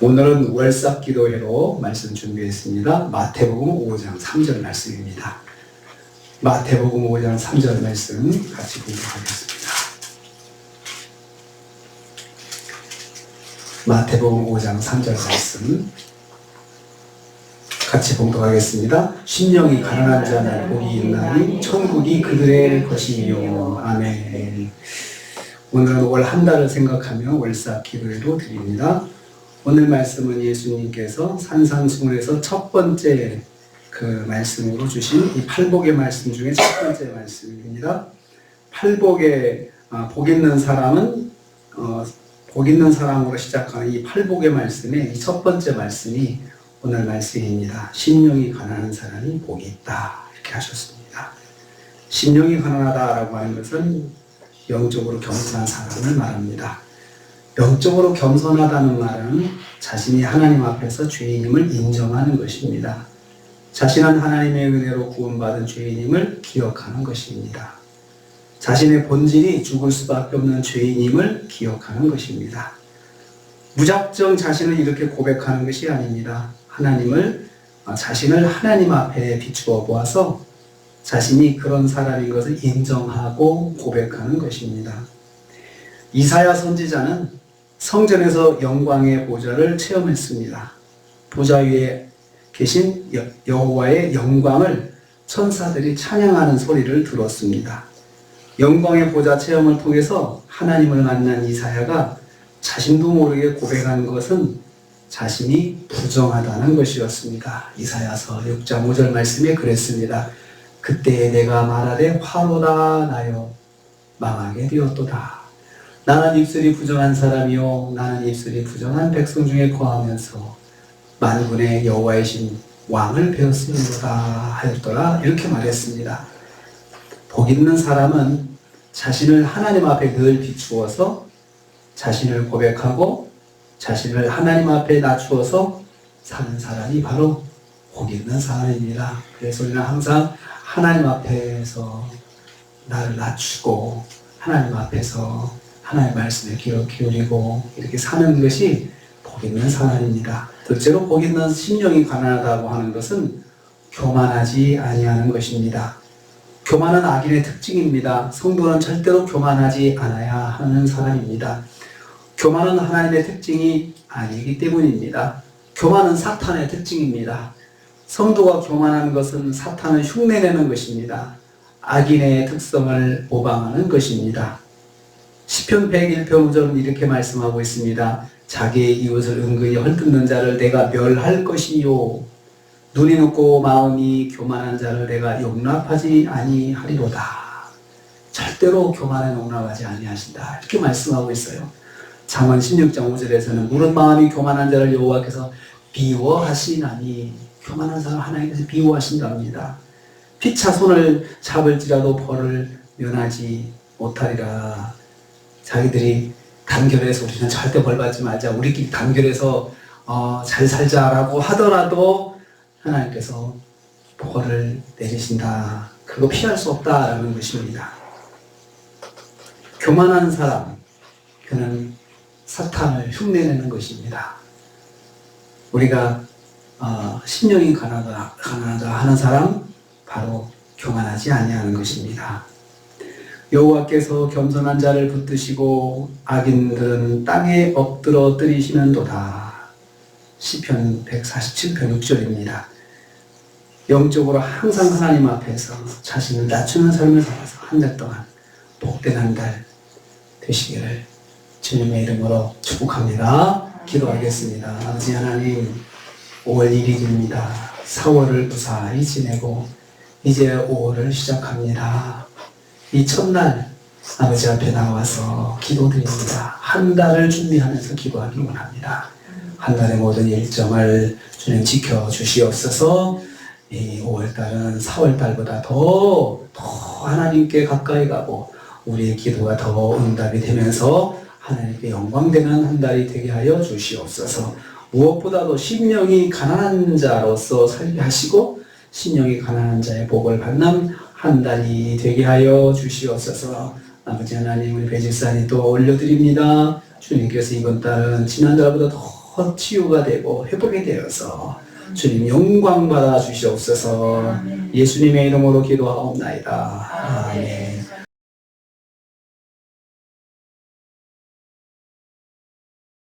오늘은 월삭 기도회로 말씀 준비했습니다. 마태복음 5장 3절 말씀입니다. 마태복음 5장 3절 말씀 같이 공부하겠습니다. 마태복음 5장 3절 말씀 같이 봉독하겠습니다. 심령이 가난한 자는 복이 있나니 천국이 그들의 것이요. 아멘. 오늘은 월 한 달을 생각하며 월삭 기도회로 드립니다. 오늘 말씀은 예수님께서 산상수훈에서 첫 번째 그 말씀으로 주신 이 팔복의 말씀 중에 첫 번째 말씀입니다. 팔복의 아, 복 있는 사람은 어, 복 있는 사람으로 시작하는 이 팔복의 말씀의 이 첫 번째 말씀이 오늘 말씀입니다. 심령이 가난한 사람이 복이 있다 이렇게 하셨습니다. 심령이 가난하다라고 하는 것은 영적으로 겸손한 사람을 말합니다. 영적으로 겸손하다는 말은 자신이 하나님 앞에서 죄인임을 인정하는 것입니다. 자신은 하나님의 은혜로 구원받은 죄인임을 기억하는 것입니다. 자신의 본질이 죽을 수밖에 없는 죄인임을 기억하는 것입니다. 무작정 자신을 이렇게 고백하는 것이 아닙니다. 하나님을 어, 자신을 하나님 앞에 비추어 보아서 자신이 그런 사람인 것을 인정하고 고백하는 것입니다. 이사야 선지자는 성전에서 영광의 보좌를 체험했습니다. 보좌 위에 계신 여- 여호와의 영광을 천사들이 찬양하는 소리를 들었습니다. 영광의 보좌 체험을 통해서 하나님을 만난 이사야가 자신도 모르게 고백한 것은 자신이 부정하다는 것이었습니다. 이사야서 6장 5절 말씀에 그랬습니다. 그때 내가 말하되 화로다 나여 망하게 되었도다. 나는 입술이 부정한 사람이요 나는 입술이 부정한 백성 중에 거하면서 만군의 여호와이신 왕을 배웠으리로다 하였더라 이렇게 말했습니다. 복 있는 사람은 자신을 하나님 앞에 늘 비추어서 자신을 고백하고 자신을 하나님 앞에 낮추어서 사는 사람이 바로 복 있는 사람입니다. 그래서 우리는 항상 하나님 앞에서 나를 낮추고 하나님 앞에서 하나님의 말씀에 귀를 기울이고 이렇게 사는 것이 복 있는 사람입니다. 둘째로 복 있는 심령이 가난하다고 하는 것은 교만하지 아니하는 것입니다. 교만은 악인의 특징입니다. 성도는 절대로 교만하지 않아야 하는 사람입니다. 교만은 하나님의 특징이 아니기 때문입니다. 교만은 사탄의 특징입니다. 성도가 교만하는 것은 사탄을 흉내내는 것입니다. 악인의 특성을 모방하는 것입니다. 시편 101편 5절은 이렇게 말씀하고 있습니다. 자기의 이웃을 은근히 헐뜯는 자를 내가 멸할 것이요. 눈이 높고 마음이 교만한 자를 내가 용납하지 아니하리로다. 절대로 교만에 용납하지 아니하신다. 이렇게 말씀하고 있어요. 잠언 16장 5절에서는 무릇 마음이 교만한 자를 여호와께서 비워하시나니 교만한 사람 하나님께서 비워하신답니다. 피차 손을 잡을지라도 벌을 면하지 못하리라. 자기들이 단결해서 우리는 절대 벌 받지 말자. 우리끼리 단결해서 어, 잘 살자라고 하더라도 하나님께서 벌을 내리신다. 그거 피할 수 없다라는 것입니다. 교만한 사람, 그는 사탄을 흉내내는 것입니다. 우리가 어, 심령이 가난하다, 가난하다 하는 사람 바로 교만하지 아니하는 것입니다. 여호와께서 겸손한 자를 붙드시고 악인들은 땅에 엎드러 뜨리시는도다. 시편 147편 6절입니다. 영적으로 항상 하나님 앞에서 자신을 낮추는 삶을 살아서 한 달 동안 복된 한 달 되시기를 주님의 이름으로 축복합니다. 기도하겠습니다. 아버지 하나님 5월 1일입니다. 4월을 무사히 지내고 이제 5월을 시작합니다. 이 첫날 아버지 앞에 나와서 기도드립니다. 한 달을 준비하면서 기도하기 원합니다. 한 달의 모든 일정을 주님 지켜 주시옵소서. 이 5월달은 4월달보다 더, 더 하나님께 가까이 가고 우리의 기도가 더 응답이 되면서 하나님께 영광되는 한 달이 되게 하여 주시옵소서. 무엇보다도 심령이 가난한 자로서 살게 하시고 심령이 가난한 자의 복을 받는 한 달이 되게 하여 주시옵소서. 아버지 하나님 우리 배집사님 또 올려드립니다. 주님께서 이번 달은 지난달보다 더 치유가 되고 회복이 되어서 주님 영광 받아 주시옵소서. 예수님의 이름으로 기도하옵나이다. 아멘.